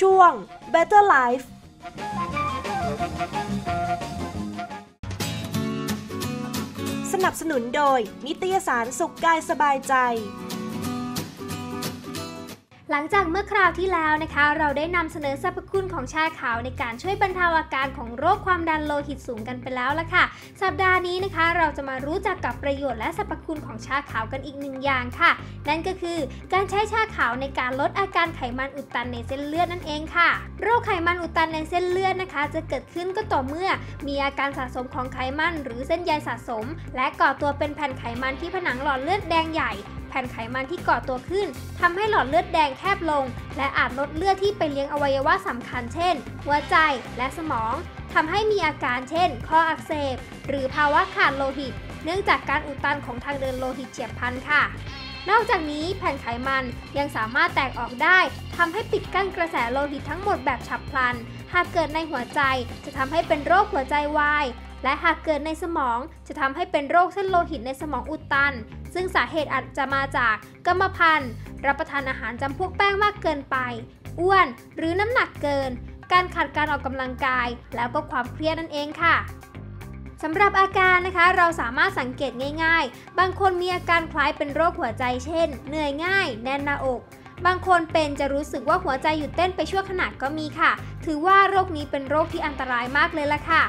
ช่วง Better Life สนับสนุนโดย นิตยสารสุขกายสบายใจ หลังจากเมื่อคราวที่แล้วนะคะ เราได้นำเสนอสรรพคุณของชาขาวในการช่วยบรรเทาอาการของโรคความดันโลหิตสูงกันไปแล้วละค่ะ สัปดาห์นี้นะคะ เราจะมารู้จักกับประโยชน์และสรรพคุณของชาขาวกันอีกหนึ่งอย่างค่ะ นั่นก็คือการใช้ชาขาวในการลดอาการไขมันอุดตันในเส้นเลือดนั่นเองค่ะ โรคไขมันอุดตันในเส้นเลือดนะคะ จะเกิดขึ้นก็ต่อเมื่อ มีอาการสะสมของไขมัน หรือเส้นใยสะสม และก่อตัวเป็นแผ่นไขมันที่ผนังหลอดเลือดแดงใหญ่ ผ่นไขมันที่เกาะตัวขึ้นทำให้หลอดเลือดแดงแคบลง และอาจลดเลือดที่ไปเลี้ยงอวัยวะสำคัญเช่น หัวใจและสมองทำให้มีอาการเช่น ข้ออักเสบ หรือภาวะขาดโลหิต เนื่องจากการอุดตันของทางเดินโลหิตเฉียบพลันค่ะนอกจากนี้แผ่นไขมันยังสามารถแตกออกได้ทำให้ปิดกั้นกระแสโลหิตทั้งหมดแบบฉับพลัน หากเกิดในหัวใจจะทำให้เป็นโรคหัวใจวาย และหากเกิดในสมองจะทำให้เป็นโรคเส้นโลหิตในสมองอุดตัน ซึ่งสาเหตุอาจจะมาจากกรรมพันธุ์ รับประทานอาหารจำพวกแป้งมากเกินไป อ้วน หรือน้ำหนักเกิน การขาดการออกกำลังกาย แล้วก็ความเครียดนั่นเองค่ะสำหรับอาการนะคะเราสามารถสังเกตง่ายๆ บางคนมีอาการคล้ายเป็นโรคหัวใจเช่น เหนื่อยง่าย แน่นหน้าอก บางคนเป็นจะรู้สึกว่าหัวใจหยุดเต้นไปชั่วขณะก็มีค่ะ ถือว่าโรคนี้เป็นโรคที่อันตรายมากเลยล่ะค่ะ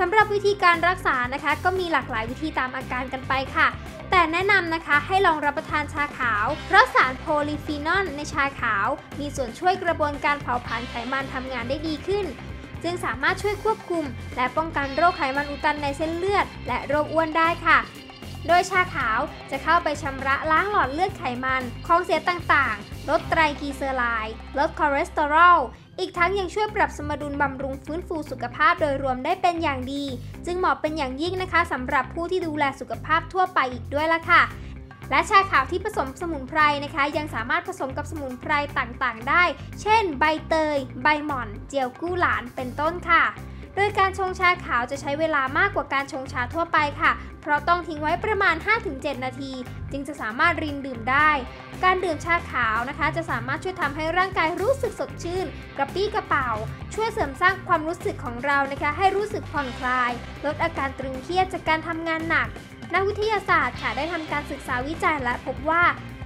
สำหรับวิธีการรักษานะคะ ก็มีหลากหลายวิธีตามอาการกันไปค่ะ แต่แนะนำนะคะให้ลองรับประทานชาขาวเพราะสารโพลีฟีนอลในชาขาว มีส่วนช่วยกระบวนการเผาผลาญไขมันทำงานได้ดีขึ้น จึงสามารถช่วยควบคุม และป้องกันโรคไขมันอุดตันในเส้นเลือด และโรคอ้วนได้ค่ะ โดยชาขาวจะเข้าไปชำระล้างหลอดเลือดไขมัน ของเสียต่างๆ ลดไตรกลีเซอไรด์ลดคอเลสเตอรอล อีกทั้งยังช่วยปรับสมดุลบำรุงฟื้นฟูสุขภาพโดยรวมได้เป็นอย่างดี จึงเหมาะเป็นอย่างยิ่งนะคะสำหรับผู้ที่ดูแลสุขภาพทั่วไปอีกด้วยละค่ะและชาขาวที่ผสมสมุนไพรนะคะ ยังสามารถผสมกับสมุนไพรต่างๆ ได้ เช่น ใบเตย ใบหม่อน เจียวกู้หลานเป็นต้นค่ะ โดยการชงชาขาวจะใช้เวลามากกว่าการชงชาทั่วไปค่ะ เพราะต้องทิ้งไว้ประมาณ 5-7 นาที จึงจะสามารถรินดื่มได้ การดื่มชาขาวนะคะ จะสามารถช่วยทำให้ร่างกายรู้สึกสดชื่น กระปี้กระเป๋า ช่วยเสริมสร้างความรู้สึกของเรานะคะ ให้รู้สึกผ่อนคลาย ลดอาการตรึงเครียดจากการทำงานหนัก นักวิทยาศาสตร์ค่ะได้ทำการศึกษาวิจัยและพบว่า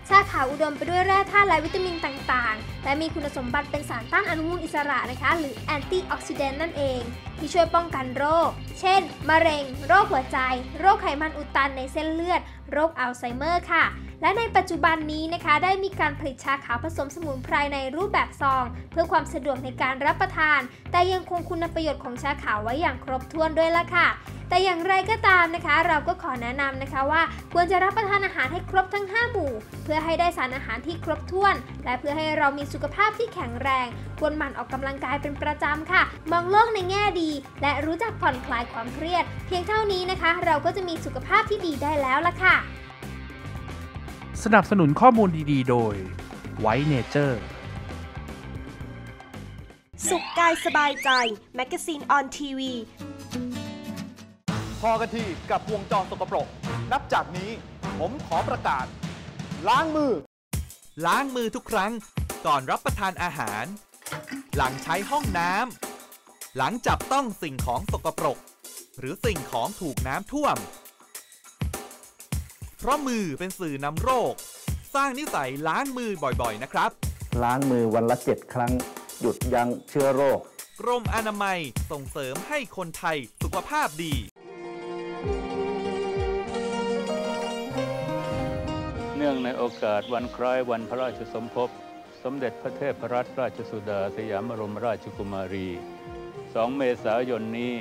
ชาขาวอุดมไปด้วยแร่ธาตุและวิตามินต่างๆ และมีคุณสมบัติเป็นสารต้านอนุมูลอิสระนะคะ หรือแอนตี้ออกซิเดนต์นั่นเอง ที่ช่วยป้องกันโรค เช่น มะเร็ง โรคหัวใจ โรคไขมันอุดตันในเส้นเลือด โรคอัลไซเมอร์ค่ะ และในปัจจุบันนี้นะคะ ได้มีการผลิตชาขาวผสมสมุนไพรในรูปแบบซอง เพื่อความสะดวกในการรับประทาน แต่ยังคงคุณประโยชน์ของชาขาวไว้อย่างครบถ้วนด้วยละค่ะ แต่อย่างไรก็ตามนะคะ เราก็ขอแนะนำนะคะว่าควรจะรับประทานอาหารให้ครบทั้ง 5 หมู่ เพื่อให้ได้สารอาหารที่ครบถ้วน และเพื่อให้เรามีสุขภาพที่แข็งแรง ควรหมั่นออกกำลังกายเป็นประจำค่ะ มองโลกในแง่ดี และรู้จักผ่อนคลายความเครียด เพียงเท่านี้นะคะ เราก็จะมีสุขภาพที่ดีได้แล้วละค่ะ สนับสนุนข้อมูลดีๆ โดยไวเนเจอร์สุขกายสบายใจ แมกกาซีนออนทีวี พอกันทีกับวงจรสกปรก นับจากนี้ผมขอประกาศ ล้างมือ ล้างมือทุกครั้ง ก่อนรับประทานอาหาร หลังใช้ห้องน้ำหลังจับต้องสิ่งของสกปรก หรือสิ่งของถูกน้ำท่วม เพราะมือเป็นสื่อนำโรค สร้างนิสัยล้างมือบ่อยๆ นะครับ ล้างมือวันละเจ็ดครั้ง หยุดยั้งเชื้อโรคกรมอนามัยส่งเสริมให้คนไทยสุขภาพดี เนื่องในโอกาสวันคล้ายวันพระราชสมภพ สมเด็จพระเทพรัตนราชสุดาสยามบรมราชกุมารี 2 เมษายนนี้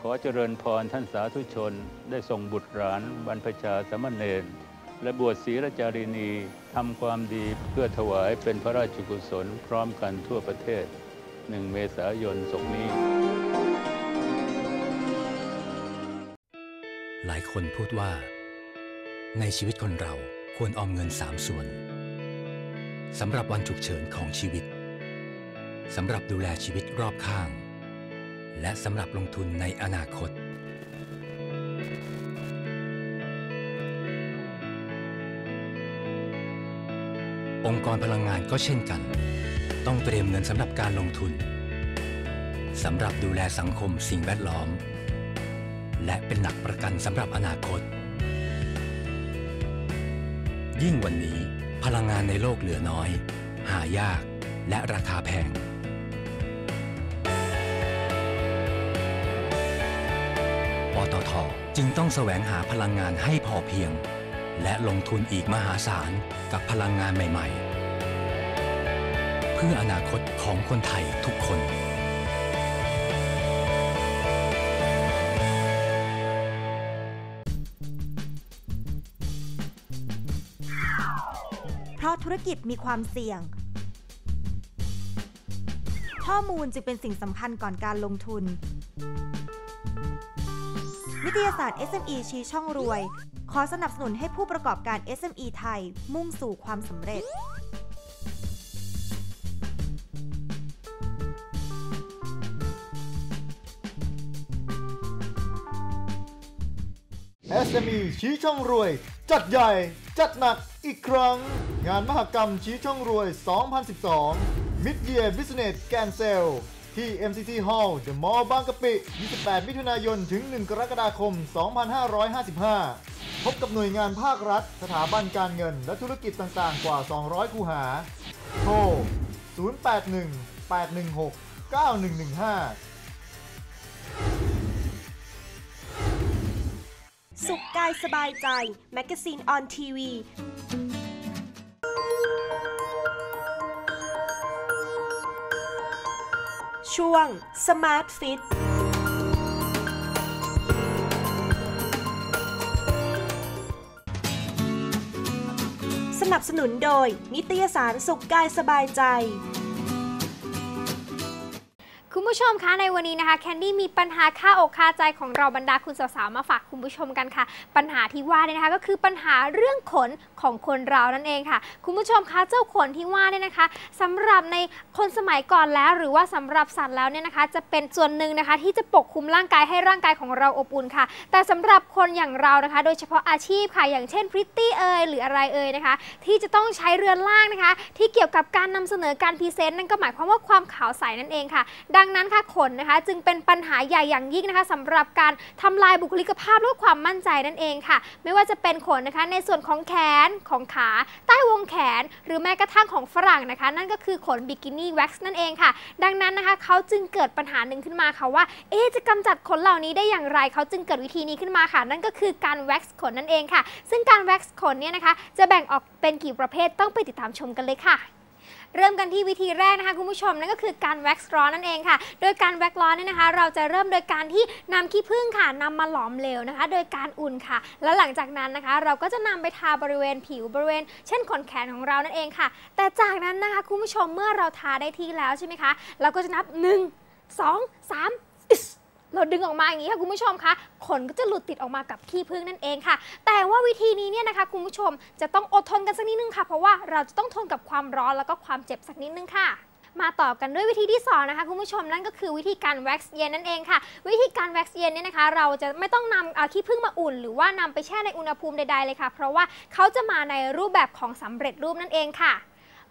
ขอเจริญพรท่านสาธุชน ได้ส่งบุตรหลานบรรพชาสมณเณรและบวชศีรจารินีทำความดีเพื่อถวายเป็นพระราชกุศลพร้อมกันทั่วประเทศ 1 เมษายนศกนี้ หลายคนพูดว่า ในชีวิตคนเราควรออมเงิน3ส่วนสำหรับวันฉุกเฉินของชีวิตสำหรับดูแลชีวิตรอบข้าง และสำหรับลงทุนในอนาคต องค์กรพลังงานก็เช่นกัน ต้องเตรียมเงินสำหรับการลงทุนสำหรับดูแลสังคมสิ่งแวดล้อม และเป็นหลักประกันสำหรับอนาคต ยิ่งวันนี้พลังงานในโลกเหลือน้อย หายากและราคาแพง ปตทจึงต้องแสวงหาพลังงานให้พอเพียง และลงทุนอีกมหาศาลกับพลังงานใหม่ ๆ เพื่ออนาคตของคนไทยทุกคน ธุรกิจมีความเสี่ยง ข้อมูลจึงเป็นสิ่งสำคัญก่อนการลงทุน นิตยสาร SME ชี้ช่องรวย ขอสนับสนุนให้ผู้ประกอบการ SME ไทยมุ่งสู่ความสำเร็จ SME ชี้ช่องรวย จัดใหญ่ จัดหนัก อีกครั้ง งานมหกรรมชี้ช่องรวย 2012 Mid Year Business Can Sell ที่ MCC Hall The Mall บางกะปิ 28 มิถุนายน ถึง 1 กรกฎาคม 2555 พบกับหน่วยงานภาครัฐ สถาบันการเงิน และธุรกิจต่างๆ กว่า 200 คูหา โทร 081 816 9115 สุขกายสบายใจ แมกกาซีนออนทีวีช่วง Smart Fit สนับสนุนโดย นิตยสารสุขกายสบายใจ ผู้ชมคะในวันนี้นะคะแคนดี้มีปัญหาค่าอกค่าใจของเราบรรดาคุณสาวๆมาฝากคุณผู้ชมกันค่ะ ปัญหาที่ว่าเนี่ยนะคะก็คือปัญหาเรื่องขนของคนเรานั่นเองค่ะ คุณผู้ชมคะเจ้าขนที่ว่าเนี่ยนะคะสำหรับในคนสมัยก่อนแล้ว หรือว่าสำหรับสัตว์แล้วเนี่ยนะคะ จะเป็นส่วนหนึ่งนะคะ ที่จะปกคลุมร่างกายให้ร่างกายของเราอบอุ่นค่ะ แต่สำหรับคนอย่างเรานะคะ โดยเฉพาะอาชีพค่ะ อย่างเช่นพริตตี้เอยหรืออะไรเอยนะคะ ที่จะต้องใช้เรือนล่างนะคะ ที่เกี่ยวกับการนำเสนอการพรีเซนต์นั่นก็หมายความว่าความขาวใสนั่นเองค่ะ ดังนั้นั้นค่ะขนนะคะ จึงเป็นปัญหาใหญ่อย่างยิ่งนะคะสำหรับการทำลายบุคลิกภาพและความมั่นใจนั่นเองค่ะ ไม่ว่าจะเป็นขนนะคะในส่วนของแขนของขา ใต้วงแขน หรือแม้กระทั่งของฝรั่งนะคะ นั่นก็คือขนบิกินี่แว็กซ์นั่นเองค่ะ ดังนั้นนะคะเขาจึงเกิดปัญหาหนึ่งขึ้นมาค่ะว่า เอ๊จะกำจัดขนเหล่านี้ได้อย่างไรเขาจึงเกิดวิธีนี้ขึ้นมาค่ะ นั่นก็คือการแว็กซ์ขนนั่นเองค่ะ ซึ่งการแว็กซ์ขนเนี่ยนะคะจะแบ่งออกเป็นกี่ประเภทต้องไปติดตามชมกันเลยค่ะ เริ่มกันที่วิธีแรกนะคะคุณผู้ชมนั่นก็คือการแว็กซ์ร้อนนั่นเองค่ะ โดยการแว็กซ์ร้อนเนี่ยนะคะ เราจะเริ่มโดยการที่นำขี้ผึ้งค่ะนำมาหลอมเหลวนะคะ โดยการอุ่นค่ะ แล้วหลังจากนั้นนะคะ เราก็จะนำไปทาบริเวณผิวบริเวณ เช่นขนแขนของเรานั่นเองค่ะ แต่จากนั้นนะคะคุณผู้ชมเมื่อเราทาได้ที่แล้วใช่ไหมคะ เราก็จะนับ 1 2 3อิส เราดึงออกมาอย่างนี้ค่ะคุณผู้ชมคะขนก็จะหลุดติดออกมากับขี้ผึ้งนั่นเองค่ะ แต่ว่าวิธีนี้เนี่ยนะคะคุณผู้ชมจะต้องอดทนกันสักนิดนึงค่ะ เพราะว่าเราจะต้องทนกับความร้อนแล้วก็ความเจ็บสักนิดนึงค่ะมาต่อกันด้วยวิธีที่สองนะคะคุณผู้ชมนั่นก็คือวิธีการแว็กซ์เย็นนั่นเองค่ะ วิธีการแว็กซ์เย็นเนี่ยนะคะ เราจะไม่ต้องนำเอ่อขี้ผึ้งมาอุ่น หรือว่านำไปแช่ในอุณหภูมิใดๆเลยค่ะ เพราะว่าเขาจะมาในรูปแบบของสำเร็จรูปนั่นเองค่ะ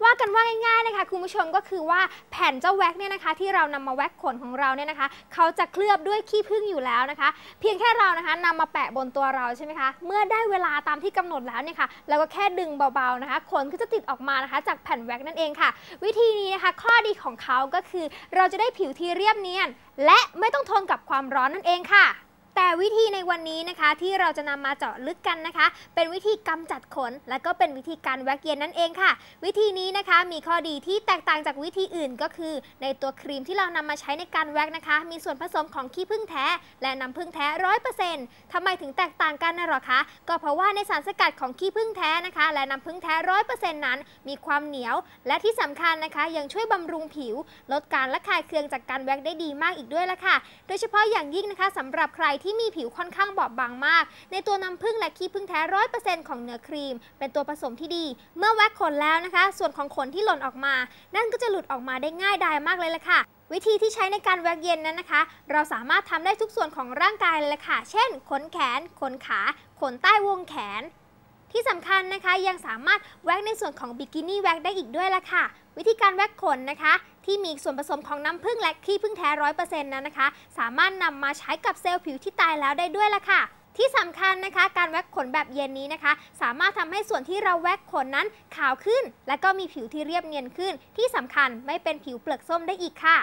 ว่ากันว่าง่ายๆนะคะคุณผู้ชมก็คือว่าแผ่นเจ้าแว็กเนี่ยนะคะ ที่เรานำมาแว็กขนของเราเนี่ยนะคะ เขาจะเคลือบด้วยขี้ผึ้งอยู่แล้วนะคะ เพียงแค่เรานะคะนำมาแปะบนตัวเราใช่ไหมคะเมื่อได้เวลาตามที่กำหนดแล้วเนี่ยค่ะเราก็แค่ดึงเบาๆนะคะ ขนก็จะติดออกมานะคะ จากแผ่นแว็กนั่นเองค่ะ วิธีนี้นะคะ ข้อดีของเขาก็คือ เราจะได้ผิวที่เรียบเนียน และไม่ต้องทนกับความร้อนนั่นเองค่ะ แต่วิธีในวันนี้นะคะที่เราจะนำมาเจาะลึกกันนะคะ เป็นวิธีกำจัดขน และก็เป็นวิธีการแว็กเย็นนั่นเองค่ะ วิธีนี้นะคะมีข้อดีที่แตกต่างจากวิธีอื่นก็คือ ในตัวครีมที่เรานำมาใช้ในการแว็กนะคะ มีส่วนผสมของขี้ผึ้งแท้ และน้ำผึ้งแท้ร้อยเปอร์เซ็นต์ทำไมถึงแตกต่างกันนะหรอคะก็เพราะว่าในสารสกัดของขี้ผึ้งแท้นะคะ และน้ำผึ้งแท้ร้อยเปอร์เซ็นต์นั้น มีความเหนียว และที่สำคัญนะคะ ยังช่วยบำรุงผิว ลดการระคายเคืองจากการแว็กได้ดีมากอีกด้วยละค่ะ โดยเฉพาะอย่างยิ่งนะคะสำหรับใครที่ที่มีผิวค่อนข้างบอบบางมาก ในตัวน้ำผึ้งและขี้ผึ้งแท้ร้อยเปอร์เซ็นต์ของเนื้อครีม เป็นตัวผสมที่ดี เมื่อแว็กขนแล้วนะคะ ส่วนของขนที่หล่นออกมา นั่นก็จะหลุดออกมาได้ง่ายดายมากเลยล่ะค่ะวิธีที่ใช้ในการแว็กเย็นนั้นนะคะ เราสามารถทำได้ทุกส่วนของร่างกายเลยละค่ะ เช่น ขนแขน ขนขา ขนใต้วงแขน ที่สำคัญนะคะยังสามารถแว็กในส่วนของบิกินี่แว็กได้อีกด้วยละค่ะ วิธีการแว็กขนนะคะ ที่มีส่วนผสมของน้ำผึ้งและขี้ผึ้งแท้ร้อยเปอร์เซ็นต์นั้นนะคะ สามารถนำมาใช้กับเซลล์ผิวที่ตายแล้วได้ด้วยละค่ะที่สำคัญนะคะ การแว็กขนแบบเย็นนี้นะคะ สามารถทำให้ส่วนที่เราแว็กขนนั้นขาวขึ้น และก็มีผิวที่เรียบเนียนขึ้น ที่สำคัญไม่เป็นผิวเปลือกส้มได้อีกค่ะ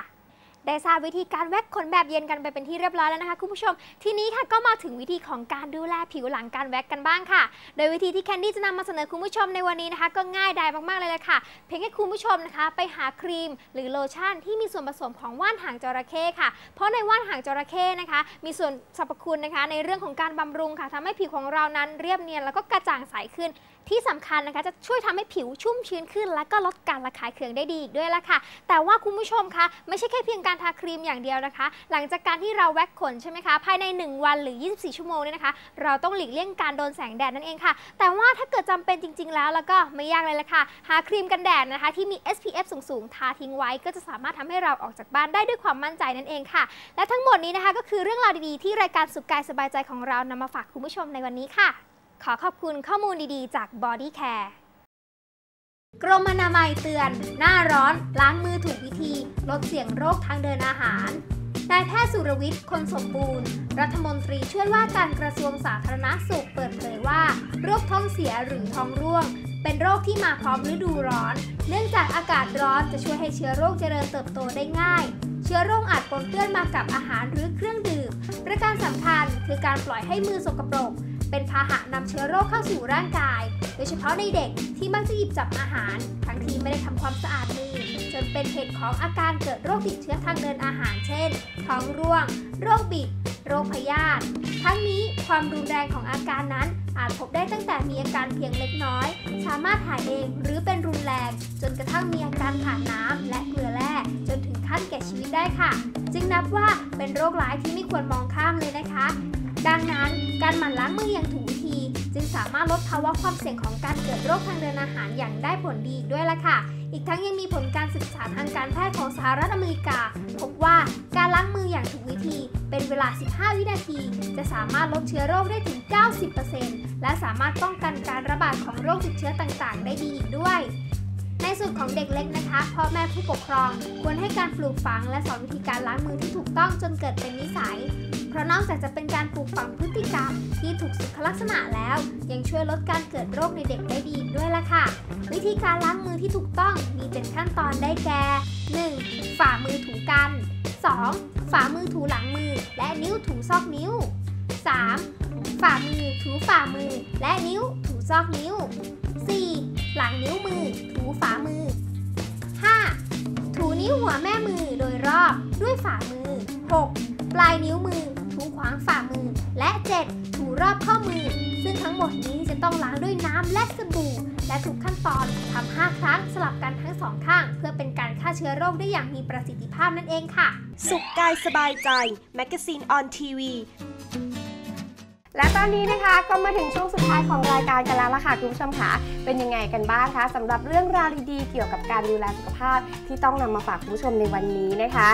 ได้ทราบวิธีการแว็กขนแบบเย็นกันไปเป็นที่เรียบร้อยแล้วนะคะคุณผู้ชม ทีนี้ค่ะก็มาถึงวิธีของการดูแลผิวหลังการแว็กกันบ้างค่ะ โดยวิธีที่แคนดี้จะนำมาเสนอคุณผู้ชมในวันนี้นะคะ ก็ง่ายดายมากๆเลยเลยค่ะ เพียงแค่คุณผู้ชมนะคะ ไปหาครีมหรือโลชั่นที่มีส่วนผสมของว่านหางจระเข้ค่ะ เพราะในว่านหางจระเข้นะคะ มีส่วนสรรพคุณนะคะ ในเรื่องของการบำรุงค่ะทำให้ผิวของเรานั้นเรียบเนียนแล้วก็กระจ่างใสขึ้น ที่สำคัญนะคะจะช่วยทำให้ผิวชุ่มชื้นขึ้น และก็ลดการระคายเคืองได้ดีอีกด้วยละค่ะ แต่ว่าคุณผู้ชมคะไม่ใช่แค่เพียงการทาครีมอย่างเดียวนะคะ หลังจากการที่เราแว็กขนใช่ไหมคะภายใน 1 วันหรือ 24 ชั่วโมงเนี่ยนะคะ เราต้องหลีกเลี่ยงการโดนแสงแดดนั่นเองค่ะ แต่ว่าถ้าเกิดจำเป็นจริง ๆ แล้วแล้วก็ไม่ยากเลยละค่ะ หาครีมกันแดดนะคะ ที่มี SPF สูงๆทาทิ้งไว้ ก็จะสามารถทำให้เราออกจากบ้านได้ด้วยความมั่นใจนั่นเองค่ะ และทั้งหมดนี้นะคะก็คือเรื่องราวดีๆที่รายการสุขกายสบายใจของเรานำมาฝากคุณผู้ชมในวันนี้ค่ะ ขอขอบคุณข้อมูลดีๆ จาก Body Care กรมอนามัยเตือน หน้าร้อน ล้างมือถูกวิธี ลดเสี่ยงโรคทางเดินอาหาร นายแพทย์สุรวิทย์ คนสมบูรณ์ รัฐมนตรีช่วยว่าการกระทรวงสาธารณสุขเปิดเผยว่า โรคท้องเสียหรือท้องร่วง เป็นโรคที่มาพร้อมฤดูร้อน เนื่องจากอากาศร้อนจะช่วยให้เชื้อโรคเจริญเติบโตได้ง่าย เชื้อโรคอาจปนเปื้อนมากับอาหารหรือเครื่องดื่ม ประการสำคัญคือการปล่อยให้มือสกปรก เป็นพาหะนำเชื้อโรคเข้าสู่ร่างกาย โดยเฉพาะในเด็กที่มักจะหยิบจับอาหาร ทั้งที่ไม่ได้ทำความสะอาดมือ จนเป็นเหตุของอาการเกิดโรคติดเชื้อทางเดินอาหาร เช่น ท้องร่วง โรคบิด โรคพยาธิ ทั้งนี้ความรุนแรงของอาการนั้นอาจพบได้ตั้งแต่มีอาการเพียงเล็กน้อย สามารถหายเองหรือเป็นรุนแรง จนกระทั่งมีอาการขาดน้ำและเกลือแร่จนถึงขั้นแก่ชีวิตได้ค่ะ จึงนับว่าเป็นโรคร้ายที่ไม่ควรมองข้ามเลยนะคะ ดังนั้น การหมั่นล้างมืออย่างถูกวิธี จึงสามารถลดภาวะความเสี่ยงของการเกิดโรคทางเดินอาหารอย่างได้ผลดีอีกด้วยละค่ะ อีกทั้งยังมีผลการศึกษาทางการแพทย์ของสหรัฐอเมริกา พบว่าการล้างมืออย่างถูกวิธี เป็นเวลา 15 วินาที จะสามารถลดเชื้อโรคได้ถึง 90%และสามารถป้องกันการระบาดของโรคติดเชื้อต่างๆ ได้ดีอีกด้วย ในส่วนของเด็กเล็กนะคะพ่อแม่ผู้ปกครอง ควรให้การปลูกฝังและสอนวิธีการล้างมือที่ถูกต้องจนเกิดเป็นนิสัย เพราะนอกจากจะเป็นการปลูกฝังพฤติกรรมที่ถูกสุขลักษณะแล้ว ยังช่วยลดการเกิดโรคในเด็กได้ดีอีกด้วยล่ะค่ะ วิธีการล้างมือที่ถูกต้องมี7ขั้นตอนได้แก่ 1. ฝ่ามือถูกัน 2. ฝ่ามือถูหลังมือ และนิ้วถูซอกนิ้ว 3. ฝ่ามือถูฝ่ามือ และนิ้วถูซอกนิ้ว 4. หลังนิ้วมือ ฝ่ามือ 5. ถูนิ้วหัวแม่มือโดยรอบด้วยฝ่ามือ 6. ปลายนิ้วมือ ถูขวางฝ่ามือ และ 7. ถูรอบข้อมือ ซึ่งทั้งหมดนี้จะต้องล้างด้วยน้ำและสบู่ และทุกขั้นตอนทำ5ครั้งสลับกันทั้งสองข้าง เพื่อเป็นการฆ่าเชื้อโรคได้อย่างมีประสิทธิภาพนั่นเองค่ะ สุขกายสบายใจ แมกกาซีนออนทีวี และตอนนี้นะคะก็มาถึงช่วงสุดท้ายของรายการกันแล้วล่ะค่ะคุณผู้ชมค่ะเป็นยังไงกันบ้างคะสำหรับเรื่องราวดีๆเกี่ยวกับการดูแลสุขภาพที่ต้องนำมาฝากคุณผู้ชมในวันนี้นะคะ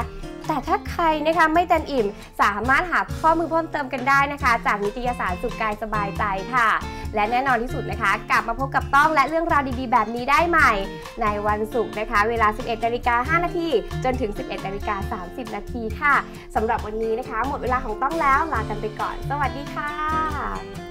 แต่ถ้าใครนะคะไม่เต็มอิ่ม สามารถหาข้อมูลเพิ่มเติมกันได้นะคะ จากนิตยสารสุขกายสบายใจค่ะ และแน่นอนที่สุดนะคะ กลับมาพบกับต้องและเรื่องราวดีๆ แบบนี้ได้ใหม่ ในวันศุกร์นะคะ เวลา 11นาฬิกา5นาทีจนถึง 11นาฬิกา30นาทีค่ะสำหรับวันนี้นะคะ หมดเวลาของต้องแล้วลากันไปก่อน สวัสดีค่ะ